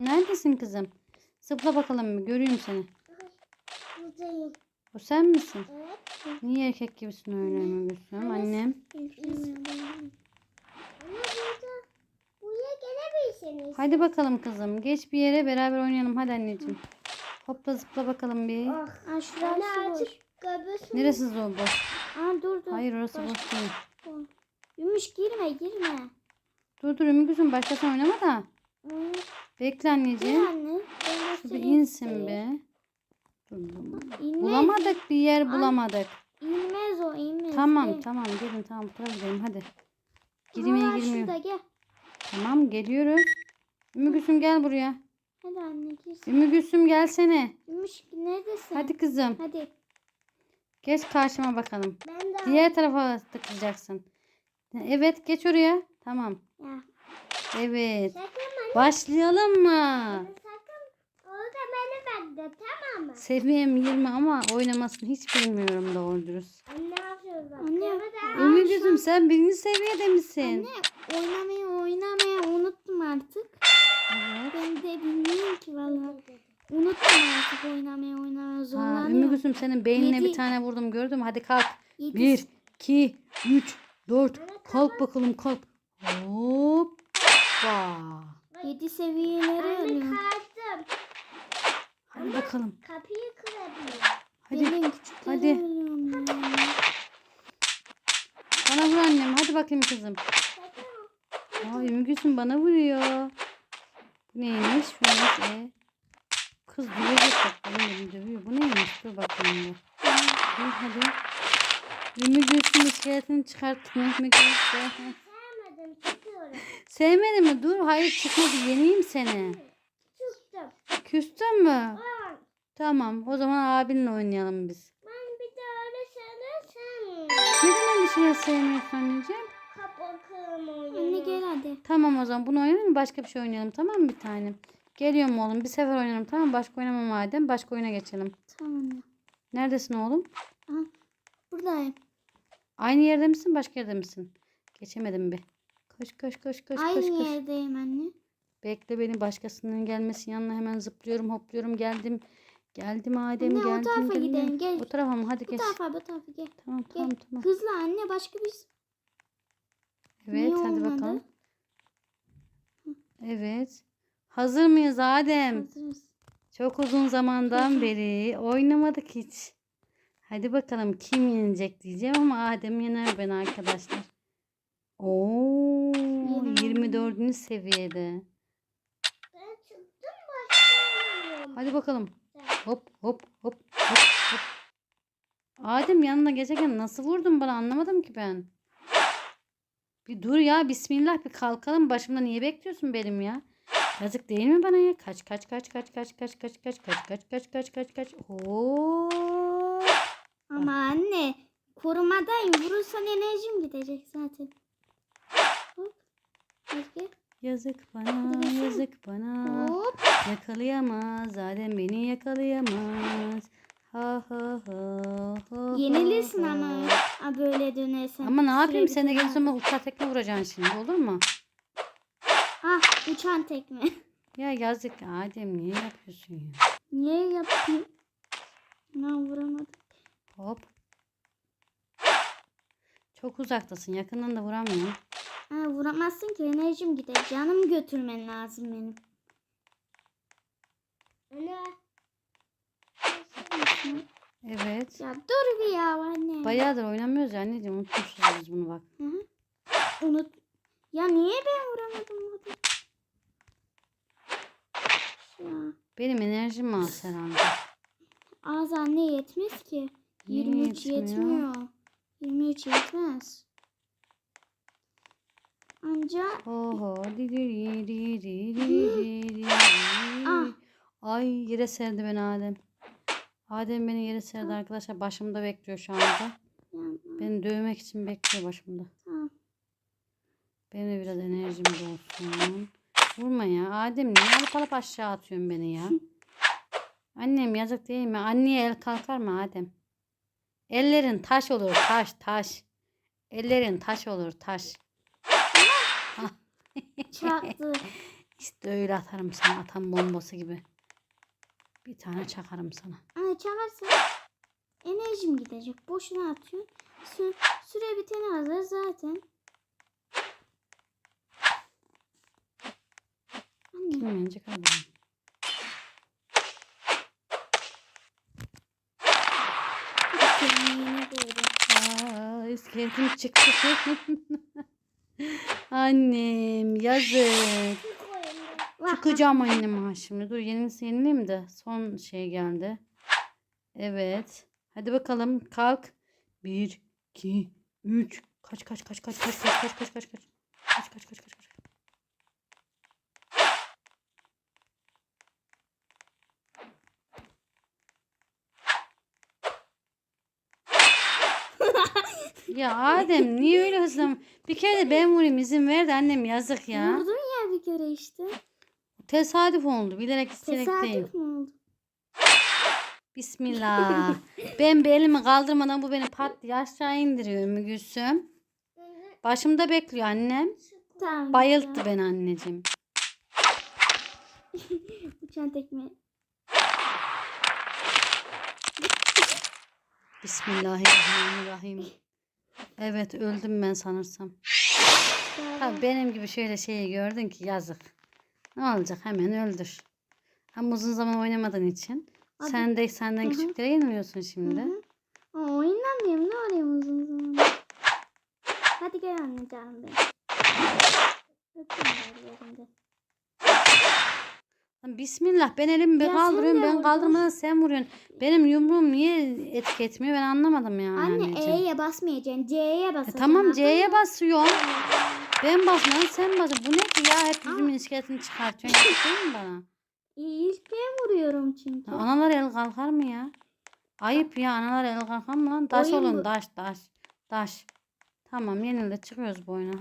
Neredesin kızım? Zıpla bakalım bir göreyim seni. Buradayım. O sen misin? Evet. Niye erkek gibisin öyle mi Gülsüm? Annem. Hadi bakalım kızım. Geç bir yere beraber oynayalım. Hadi anneciğim. Hopla zıpla bakalım bir. Ah, Aa şurası Anne boş. Neresi o boş? Aa dur dur. Hayır orası boş değil. Gümüş girme girme. Dur dur Ümmü Gülsüm başkasına oynama da. Hı. Bekle anneciğim. anne. Ben Şu bir göstereyim insin be. İnmez. Bulamadık bir yer bulamadık. İnmez o inmez. Tamam tamam gelin tamam bu tarafa gidelim hadi. Aa, Girmeye girmiyor. Şurada gel. Tamam geliyoruz. Ümmü Gülsüm gel buraya. Hadi anne gir. Ümmü Gülsüm gelsene. Gümüş neredesin? Hadi kızım. Hadi. Geç karşıma bakalım. Ben de Diğer tarafa tıklayacaksın. Evet geç oraya. Tamam. Ya. Evet. bana Başlayalım mı? sakın. Orada beni bekle tamam mı? Seviyem 20 ama oynamasını hiç bilmiyorum doğru dürüst. Anne yapıyoruz bak. Anne. Ümmü Gülsüm sen birinci seviyede misin? Anne oynamayı oynamayı unuttum artık. Evet. Ben de bilmiyorum ki valla. Unuttum artık oynamayı oynamayı zorlanıyorum. Gülsüm senin beynine Yedi. bir tane vurdum gördün mü? Hadi kalk. Yedi- 1, 2, 3, 4. Kalk bakalım kalk. Hoppa. Yedi seviyeleri Anne alıyorum. kalktım. Hadi bakalım. Kapıyı kırabilirim. Hadi. Benim hadi. ya. Bana vur annem. Hadi bakayım kızım. Ümmü Gülsüm bana vuruyor. Bu neymiş? Bu neymiş? E? Kız dövecek bak. Beni de dövüyor. Bu neymiş? Dur bakayım. Dur hadi. Ümmü Gülsüm iskeletini çıkarttık. Tutuyorum. Sevmedin mi? Dur hayır çıkmadı. Yeneyim seni. Tuttum. Küstün mü? Aa, Tamam. O zaman abinle oynayalım biz. Ben bir de öyle şeyler sevmiyorum. Neden öyle şeyler sevmiyorsun anneciğim? Kapı kırma Anne gel hadi. Tamam o zaman bunu oynayalım başka bir şey oynayalım tamam mı bir tanem? Geliyorum oğlum bir sefer oynayalım tamam mı? Başka oynamam madem başka oyuna geçelim. Tamam. Neredesin oğlum? Aha, buradayım. Aynı yerde misin başka yerde misin? Geçemedim bir. Koş koş koş koş Aynı koş koş. yerdeyim anne. Bekle beni başkasının gelmesi yanına hemen zıplıyorum hopluyorum geldim. Geldim Adem Anne, o geldim. tarafa geldim. gidelim, gel. O tarafa mı? Hadi Bu geç. tarafa bu tarafa gel. Tamam Gel. tamam tamam. Hızlı anne başka bir Evet Niye hadi olmadı? bakalım. Evet. Hazır mıyız Adem? hazırız. Çok uzun zamandan beri oynamadık hiç. Hadi bakalım kim yenecek diyeceğim ama Adem yener ben arkadaşlar. Oo. 24. seviyede. Ben çıktım başlayamıyorum. Hadi bakalım. Hop hop hop hop hop. Adem yanına geçerken nasıl vurdun bana anlamadım ki ben. Bir dur ya bismillah bir kalkalım başımda niye bekliyorsun benim ya? Yazık değil mi bana ya? Kaç kaç kaç kaç kaç kaç kaç kaç kaç kaç kaç kaç kaç kaç. Oo. Ama anne korumadayım. Vurursan enerjim gidecek zaten. Gel. Yazık bana, yazık bana. Hop. Yakalayamaz, zaten beni yakalayamaz. Ha ha ha ha. Yenilirsin ha, ama ha. böyle dönersen. Ama ne yapayım sen de biter. gelirsen bana uçak tekme vuracaksın şimdi olur mu? Ah uçan tekme. Ya yazık Adem niye yapıyorsun ya? Niye yapayım? Ben vuramadım. Hop. Çok uzaktasın yakından da vuramıyorum. Ha, vuramazsın ki enerjim gider. Canımı götürmen lazım benim. Anne. Evet. Ya dur bir ya anne. Bayağıdır oynamıyoruz ya anneciğim unutmuşuz biz bunu bak. Hı hı. Unut. Ya niye ben vuramadım orada? Ya. Benim enerjim az herhalde. Az anne yetmez ki. Niye 23 yetmiyor? yetmiyor. 23 yetmez. Anca. Oho. ah. Ay yere serdi ben Adem. Adem beni yere serdi arkadaşlar. Başımda bekliyor şu anda. Beni dövmek için bekliyor başımda. Benim de biraz enerjim olsun. Vurma ya. Adem niye alıp alıp aşağı atıyorsun beni ya? Annem yazık değil mi? Anneye el kalkar mı Adem? Ellerin taş olur taş taş. Ellerin taş olur taş. Çarptı. İşte öyle atarım sana atan bombası gibi. Bir tane çakarım sana. Ay çakarsa enerjim gidecek. Boşuna atıyorsun. Sü süre bitene hazır zaten. Doğru. Aa, iskeletim çıktı. Annem yazık. Çıkacağım annem ha şimdi. Dur yenisi yenileyim de. Son şey geldi. Evet. Hadi bakalım kalk. Bir, iki, üç. Kaç kaç kaç kaç kaç kaç kaç kaç kaç kaç. Kaç kaç kaç kaç kaç. Ya Adem niye öyle hızlı? Bir kere de ben vurayım izin ver de annem yazık ya. Vurdun ya bir kere işte. Tesadüf oldu. Bilerek isteyerek değil. Tesadüf mü oldu? Bismillah. ben bir elimi kaldırmadan bu beni pat diye aşağı indiriyor Ümmü Gülsüm. Başımda bekliyor annem. Tamam. Bayılttı beni anneciğim. Uçan tekme. Bismillahirrahmanirrahim. Evet öldüm ben sanırsam. Tabii benim gibi şöyle şeyi gördün ki yazık. Ne olacak hemen öldür. Ama uzun zaman oynamadığın için. Abi- Sen de senden Hı hı. küçüklere yeniliyorsun şimdi. Hı hı. Aa, oynamıyorum. Ne arayayım uzun zaman? Hadi gel anne canım benim. Lan Bismillah ben elimi bir Ya sen kaldırıyorum ben kaldırmadan sen vuruyorsun. Benim yumruğum niye etki etmiyor ben anlamadım yani Anne anneciğim. E'ye basmayacaksın. C'ye E basacaksın. tamam C'ye mı? basıyorum. Ben basmadım sen basıyorsun. Bu ne ki ya hep bizim iskeletini çıkartıyorsun. Değil mi bana? İlk ben vuruyorum çünkü. Ya analar el kalkar mı ya? Ayıp ya analar el kalkar mı lan? Taş Oyun olun bu. taş taş. Taş. Tamam yenildi çıkıyoruz bu oyuna.